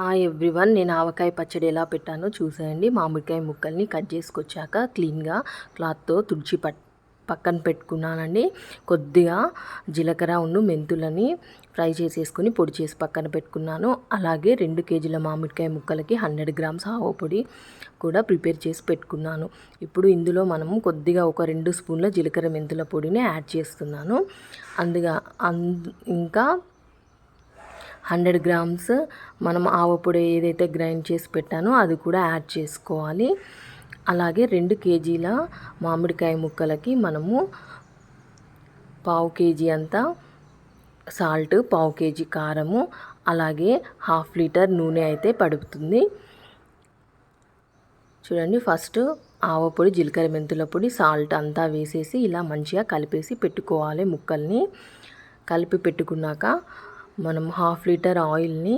Hi everyone నేను ఆవకాయ పచ్చడి ఎలా పెట్టానో చూసేయండి. మామిడికాయ ముక్కల్ని కట్ చేసుకొచ్చాక క్లీన్గా క్లాత్తో తుడిచి పట్ పక్కన పెట్టుకున్నానండి. కొద్దిగా జీలకర్ర ఉండు మెంతులని ఫ్రై చేసేసుకొని పొడి చేసి పక్కన పెట్టుకున్నాను. అలాగే రెండు కేజీల మామిడికాయ ముక్కలకి హండ్రెడ్ గ్రామ్స్ ఆవు పొడి కూడా ప్రిపేర్ చేసి పెట్టుకున్నాను. ఇప్పుడు ఇందులో మనము కొద్దిగా ఒక రెండు స్పూన్ల జీలకర్ర మెంతుల పొడిని యాడ్ చేస్తున్నాను. అందుగా అందు ఇంకా హండ్రెడ్ గ్రామ్స్ మనం ఆవపొడి ఏదైతే గ్రైండ్ చేసి పెట్టానో అది కూడా యాడ్ చేసుకోవాలి. అలాగే రెండు కేజీల మామిడికాయ ముక్కలకి మనము పావు కేజీ అంతా సాల్ట్ పావు కేజీ కారము అలాగే హాఫ్ లీటర్ నూనె అయితే పడుతుంది. చూడండి ఫస్ట్ ఆవపొడి జీలకర్ర మెంతుల పొడి సాల్ట్ అంతా వేసేసి ఇలా మంచిగా కలిపేసి పెట్టుకోవాలి ముక్కల్ని. కలిపి పెట్టుకున్నాక మనం హాఫ్ లీటర్ ఆయిల్ని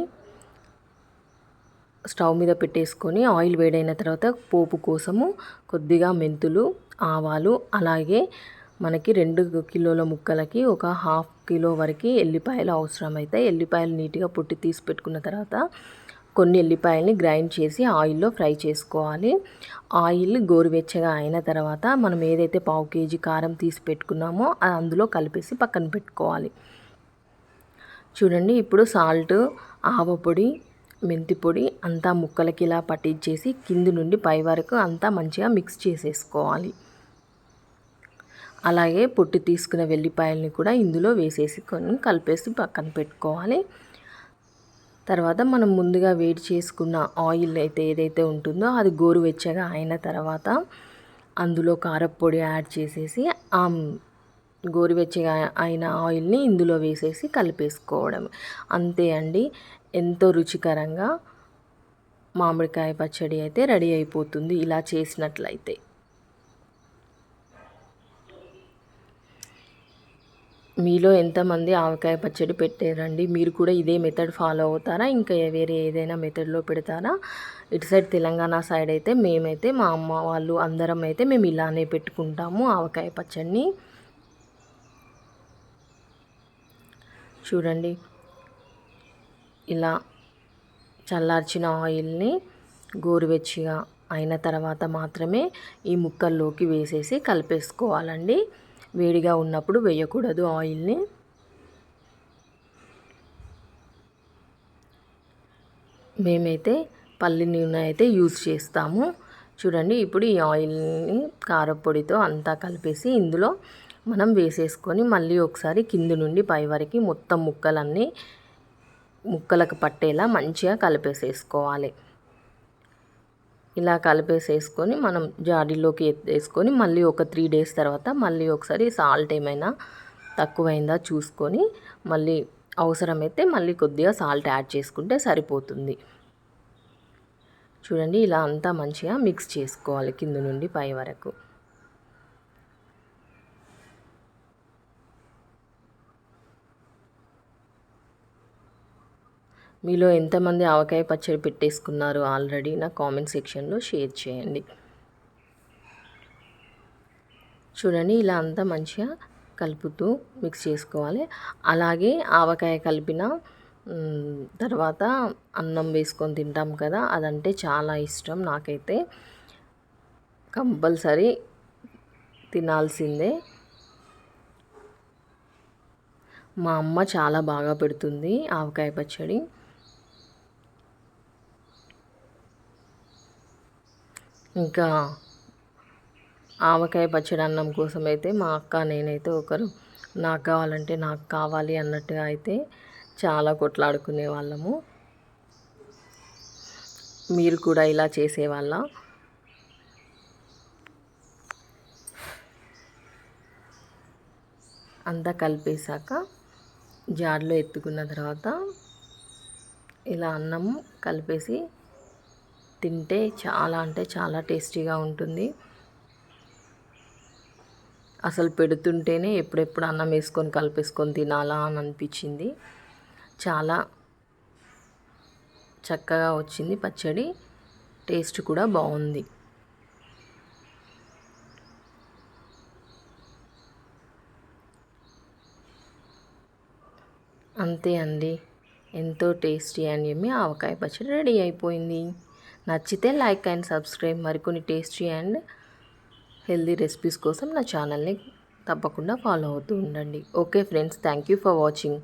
స్టవ్ మీద పెట్టేసుకొని ఆయిల్ వేడైన తర్వాత పోపు కోసము కొద్దిగా మెంతులు ఆవాలు అలాగే మనకి రెండు కిలోల ముక్కలకి ఒక హాఫ్ కిలో వరకు ఎల్లిపాయలు అవసరమైతే ఎల్లిపాయలు నీట్గా పుట్టి తీసి పెట్టుకున్న తర్వాత కొన్ని ఎల్లిపాయలని గ్రైండ్ చేసి ఆయిల్లో ఫ్రై చేసుకోవాలి. ఆయిల్ గోరువెచ్చగా అయిన తర్వాత మనం ఏదైతే పావు కేజీ కారం తీసి పెట్టుకున్నామో అది అందులో కలిపేసి పక్కన పెట్టుకోవాలి. చూడండి ఇప్పుడు సాల్ట్ ఆవపొడి మెంతి పొడి అంతా ముక్కలకి ఇలా పట్టించేసి కింది నుండి పై వరకు అంతా మంచిగా మిక్స్ చేసేసుకోవాలి. అలాగే పొట్టు తీసుకున్న వెల్లిపాయలని కూడా ఇందులో వేసేసుకొని కలిపేసి పక్కన పెట్టుకోవాలి. తర్వాత మనం ముందుగా వేడి చేసుకున్న ఆయిల్ అయితే ఏదైతే ఉంటుందో అది గోరువెచ్చగా అయిన తర్వాత అందులో కారపొడి యాడ్ చేసేసి ఆ గోరువెచ్చగా అయిన ఆయిల్ని ఇందులో వేసేసి కలిపేసుకోవడం అంతే అండి ఎంతో రుచికరంగా మామిడికాయ పచ్చడి అయితే రెడీ అయిపోతుంది ఇలా చేసినట్లయితే. మీలో ఎంతమంది ఆవకాయ పచ్చడి పెట్టారండి? మీరు కూడా ఇదే మెథడ్ ఫాలో అవుతారా? ఇంకా వేరే ఏదైనా మెథడ్లో పెడతారా? ఇటు సైడ్ తెలంగాణ సైడ్ అయితే మేమైతే మా అమ్మ వాళ్ళు అందరం అయితే మేము ఇలానే పెట్టుకుంటాము ఆవకాయ పచ్చడిని. చూడండి. ఇలా చల్లార్చిన ఆయిల్ని గోరువెచ్చిగా అయిన తర్వాత మాత్రమే ఈ ముక్కల్లోకి వేసేసి కలిపేసుకోవాలండి. వేడిగా ఉన్నప్పుడు వేయకూడదు ఆయిల్ని. మేమైతే పల్లి నూనె అయితే యూజ్ చేస్తాము. చూడండి ఇప్పుడు ఈ ఆయిల్ని కారపొడితో అంతా కలిపేసి ఇందులో మనం వేసేసుకొని మళ్ళీ ఒకసారి కింది నుండి పై వరకు మొత్తం ముక్కలన్నీ ముక్కలకు పట్టేలా మంచిగా కలిపేసేసుకోవాలి. ఇలా కలిపేసేసుకొని మనం జాడీలోకి ఎత్తేసుకొని మళ్ళీ ఒక త్రీ డేస్ తర్వాత మళ్ళీ ఒకసారి సాల్ట్ ఏమైనా తక్కువైందా చూసుకొని మళ్ళీ అవసరమైతే మళ్ళీ కొద్దిగా సాల్ట్ యాడ్ చేసుకుంటే సరిపోతుంది. చూడండి ఇలా అంతా మంచిగా మిక్స్ చేసుకోవాలి కింద నుండి పై వరకు. మీలో ఎంతమంది ఆవకాయ పచ్చడి పెట్టేసుకున్నారు ఆల్రెడీ నా కామెంట్ సెక్షన్లో షేర్ చేయండి. చూడండి ఇలా అంతా మంచిగా కలుపుతూ మిక్స్ చేసుకోవాలి. అలాగే ఆవకాయ కలిపిన తర్వాత అన్నం వేసుకొని తింటాం కదా అదంటే చాలా ఇష్టం నాకైతే. కంపల్సరీ తినాల్సిందే. మా అమ్మ చాలా బాగా పెడుతుంది ఆవకాయ పచ్చడి. ఇంకా ఆవకాయ పచ్చడి అన్నం కోసం అయితే మా అక్క నేనైతే ఒకరు నాకు కావాలంటే నాకు కావాలి అన్నట్టుగా అయితే చాలా కొట్లాడుకునే వాళ్ళము. మీరు కూడా ఇలా చేసేవాళ్ళ? అంతా కలిపేశాక జార్లో ఎత్తుకున్న తర్వాత ఇలా అన్నం కలిపేసి తింటే చాలా అంటే చాలా టేస్టీగా ఉంటుంది. అసలు పెడుతుంటేనే ఎప్పుడెప్పుడు అన్నం వేసుకొని కలిపేసుకొని తినాలా అని అనిపించింది. చాలా చక్కగా వచ్చింది పచ్చడి. టేస్ట్ కూడా బాగుంది. అంతే అండి. ఎంతో టేస్టీ అని చెప్పి ఆవకాయ పచ్చడి రెడీ అయిపోయింది. నచ్చితే లైక్ అండ్ సబ్స్క్రైబ్. మరికొన్ని టేస్టీ అండ్ హెల్దీ రెసిపీస్ కోసం నా ఛానల్ని తప్పకుండా ఫాలో అవుతూ ఉండండి. Okay friends thank you for watching.